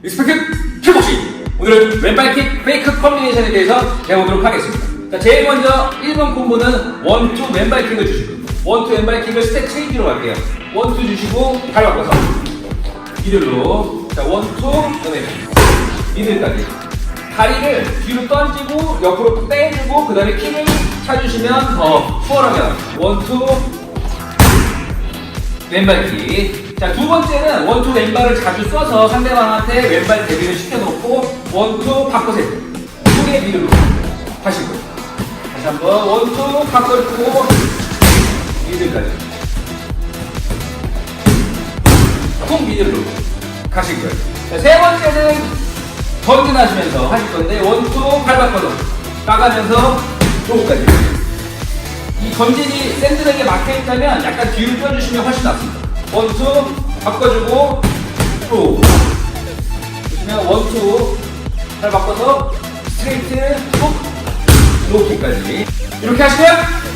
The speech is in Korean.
리스펙트 킥복싱! 오늘은 왼발 킥 페이크 컴비네이션에 대해서 배워보도록 하겠습니다. 자, 제일 먼저 1번 콤보는 원투 왼발 킥을 주시고 원투 왼발 킥을 스텝 체인지로 갈게요. 원투 주시고 발 바꿔서 미들로 자 원투 그다음에 미들까지 다리를 뒤로 던지고 옆으로 빼주고 그 다음에 킥을 차주시면 더 수월하게 나옵니다. 원투 왼발 킥. 자, 두 번째는 원투 왼발을 자주 써서 상대방한테 왼발 대비를 시켜놓고 원투 바꿔 세트. 두개 미들로 하시고. 다시 한번 원투 바꿔주고 미들까지. 통 미들로 가시고요. 자, 세 번째는 전진하시면서 하실 건데 원투 팔 바꿔서 나가면서 요거까지. 이 전진이 샌드백에 막혀 있다면 약간 뒤로 빼주시면 훨씬 낫습니다. 원투 바꿔주고 또 보시면 원투 잘 바꿔서 스트레이트 훅 로우킥까지 이렇게 하시면.